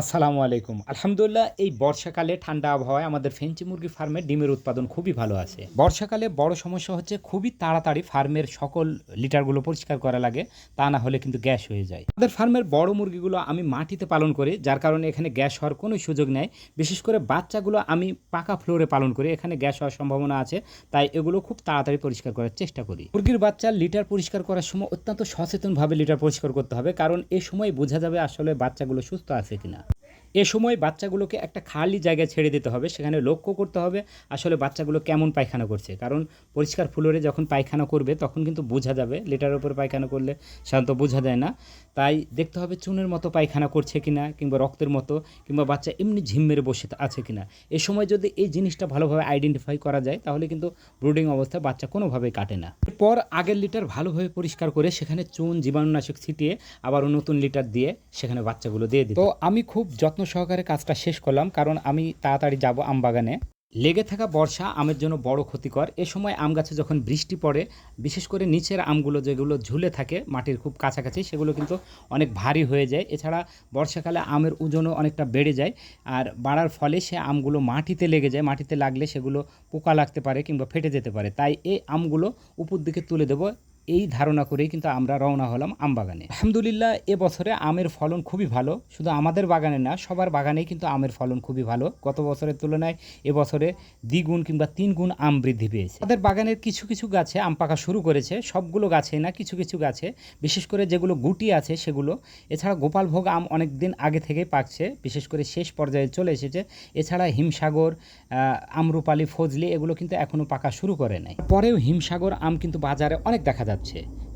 আসসালামু আলাইকুম। আলহামদুলিল্লাহ, এই বর্ষাকালে ঠান্ডা আবহাওয়ায় আমাদের ফেঞ্চি মুরগি ফার্মের ডিমের উৎপাদন খুবই ভালো আছে। বর্ষাকালে বড় সমস্যা হচ্ছে খুবই তাড়াতাড়ি ফার্মের সকল লিটারগুলো পরিষ্কার করা লাগে, তা না হলে কিন্তু গ্যাস হয়ে যায়। আমাদের ফার্মের বড় মুরগিগুলো আমি মাটিতে পালন করি, যার কারণে এখানে গ্যাস হওয়ার কোনো সুযোগ নেই। বিশেষ করে বাচ্চাগুলো আমি পাকা ফ্লোরে পালন করি, এখানে গ্যাস হওয়ার সম্ভাবনা আছে, তাই এগুলো খুব তাড়াতাড়ি পরিষ্কার করার চেষ্টা করি। মুরগির বাচ্চার লিটার পরিষ্কার করার সময় অত্যন্ত সচেতনভাবে লিটার পরিষ্কার করতে হবে, কারণ এ সময় বোঝা যাবে আসলে বাচ্চাগুলো সুস্থ আছে কিনা। এ সময় বাচ্চাগুলোকে একটা খালি জায়গায় ছেড়ে দিতে হবে, সেখানে লক্ষ্য করতে হবে আসলে বাচ্চাগুলো কেমন পায়খানা করছে। কারণ পরিষ্কার ফ্লোরে যখন পায়খানা করবে, তখন কিন্তু বোঝা যাবে লিটারের উপরে পায়খানা করলে সাধারণত বোঝা যায় না। তাই দেখতে হবে চুনের মতো পায়খানা করছে কিনা, কিংবা রক্তের মতো, কিংবা বাচ্চা এমনি ঝিম মেরে বসে আছে কিনা। এ সময় যদি এই জিনিসটা ভালোভাবে আইডেন্টিফাই করা যায়, তাহলে কিন্তু ব্রুডিং অবস্থায় বাচ্চা কোনোভাবেই কাটে না। এরপর আগের লিটার ভালোভাবে পরিষ্কার করে সেখানে চুন, জীবাণুনাশক ছিটিয়ে আবারও নতুন লিটার দিয়ে সেখানে বাচ্চাগুলো দিয়ে দিই তো আমি খুব যত্ন সহকারে কাজটা শেষ করলাম, কারণ আমি তাড়াতাড়ি যাব আম বাগানে লেগে থাকা বর্ষা আমের জন্য বড় ক্ষতিকর। এ সময় আম গাছে যখন বৃষ্টি পড়ে, বিশেষ করে নিচের আমগুলো যেগুলো ঝুলে থাকে মাটির খুব কাছাকাছি, সেগুলো কিন্তু অনেক ভারী হয়ে যায়। এছাড়া বর্ষাকালে আমের ওজনও অনেকটা বেড়ে যায়, আর বাড়ার ফলে সে আমগুলো মাটিতে লেগে যায়। মাটিতে লাগলে সেগুলো পোকা লাগতে পারে কিংবা ফেটে যেতে পারে। তাই এই আমগুলো উপর দিকে তুলে দেবো। এই ধারণা করেই কিন্তু আমরা রওনা হলাম আম বাগানে। আলহামদুলিল্লাহ এবছরে আমের ফলন খুবই ভালো। শুধু আমাদের বাগানে না, সবার বাগানেই কিন্তু আমের ফলন খুবই ভালো। গত বছরের তুলনায় এবছরে দ্বিগুণ কিংবা তিন গুণ আম বৃদ্ধি পেয়েছে। আমাদের বাগানের কিছু কিছু গাছে আম পাকা শুরু করেছে। সবগুলো গাছে না, কিছু কিছু গাছে, বিশেষ করে যেগুলো গুটি আছে সেগুলো। এছাড়া গোপালভোগ আম অনেক দিন আগে থেকেই পাকছে। বিশেষ করে শেষ পর্যায়ে চলে এসেছে। এছাড়া হিমসাগর আমরুপালি, ফজলি এগুলো কিন্তু এখনও পাকা শুরু করে নাই। পরেও হিমসাগর আম কিন্তু বাজারে অনেক দেখা যাচ্ছে।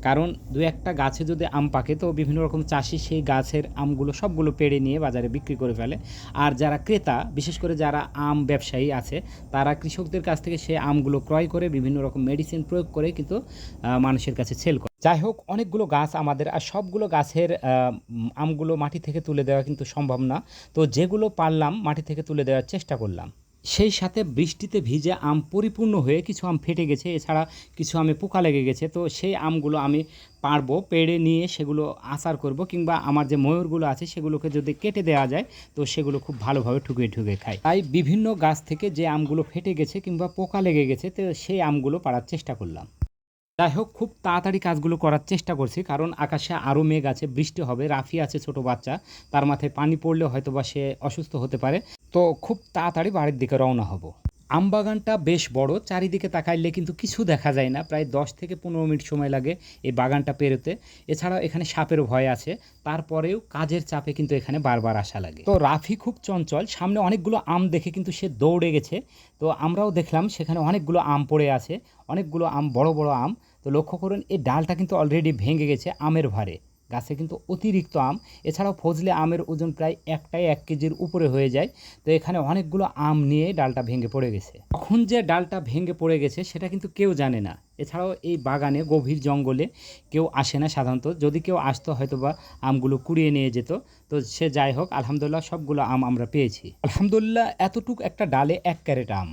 কারণ দু একটা গাছে যদি আম পাকে, তো বিভিন্ন রকম চাষি সেই গাছের আমগুলো সবগুলো পেড়ে নিয়ে বাজারে বিক্রি করে ফেলে। আর যারা ক্রেতা, বিশেষ করে যারা আম ব্যবসায়ী আছে, তারা কৃষকদের কাছ থেকে সেই আমগুলো ক্রয় করে, বিভিন্ন রকম মেডিসিন প্রয়োগ করে কিন্তু মানুষের কাছে সেল করে। যাই হোক, অনেকগুলো গাছ আমাদের, আর সবগুলো গাছের আমগুলো মাটি থেকে তুলে দেওয়া কিন্তু সম্ভব না। তো যেগুলো পারলাম, মাটি থেকে তুলে দেওয়ার চেষ্টা করলাম। সেই সাথে বৃষ্টিতে ভিজে আম পরিপূর্ণ হয়ে কিছু আম ফেটে গেছে। এছাড়া কিছু আমে পোকা লেগে গেছে। তো সেই আমগুলো আমি পারব, পেড়ে নিয়ে সেগুলো আচার করব কিংবা আমার যে ময়ূরগুলো আছে সেগুলোকে যদি কেটে দেওয়া যায়, তো সেগুলো খুব ভালোভাবে ঠুকে ঠুকে খায়। তাই বিভিন্ন গাছ থেকে যে আমগুলো ফেটে গেছে কিংবা পোকা লেগে গেছে, তো সেই আমগুলো পাড়ার চেষ্টা করলাম। যাই হোক, খুব তাড়াতাড়ি কাজগুলো করার চেষ্টা করছি, কারণ আকাশে আরও মেঘ আছে, বৃষ্টি হবে, রাফি আছে ছোট বাচ্চা, তার মাথায় পানি পড়লে হয়তো বা সে অসুস্থ হতে পারে। তো খুব তাড়াতাড়ি বাড়ির দিকে রওনা হব। আম বাগানটা বেশ বড়, চারিদিকে তাকাইলে কিন্তু কিছু দেখা যায় না। প্রায় দশ থেকে পনেরো মিনিট সময় লাগে এই বাগানটা পেরোতে। এছাড়াও এখানে সাপেরও ভয় আছে। তারপরেও কাজের চাপে কিন্তু এখানে বারবার আসা লাগে। তো রাফি খুব চঞ্চল। সামনে অনেকগুলো আম দেখে কিন্তু সে দৌড়ে গেছে। তো আমরাও দেখলাম সেখানে অনেকগুলো আম পড়ে আছে। অনেকগুলো আম, বড় বড় আম। তো লক্ষ্য করুন, এই ডালটা কিন্তু অলরেডি ভেঙে গেছে আমের ভারে গাছে কিন্তু অতিরিক্ত আম। এছাড়াও ফজলে আমের ওজন প্রায় একটাই এক কেজির উপরে হয়ে যায়। তো এখানে অনেকগুলো আম নিয়ে ডালটা ভেঙে পড়ে গেছে। কখন যে ডালটা ভেঙে পড়ে গেছে সেটা কিন্তু কেউ জানে না। এছাড়াও এই বাগানে, গভীর জঙ্গলে কেউ আসে না সাধারণত। যদি কেউ আসতো হয়তো বা আমগুলো কুড়িয়ে নিয়ে যেত। তো সে যাই হোক, আলহামদুলিল্লাহ সবগুলো আম আমরা পেয়েছি। আলহামদুলিল্লাহ, এতটুক একটা ডালে এক ক্যারেট আম।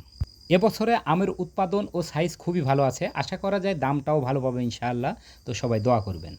এবছরে আমের উৎপাদন ও সাইজ খুবই ভালো আছে। আশা করা যায় দামটাও ভালো পাবে ইনশাআল্লাহ। তো সবাই দোয়া করবেন।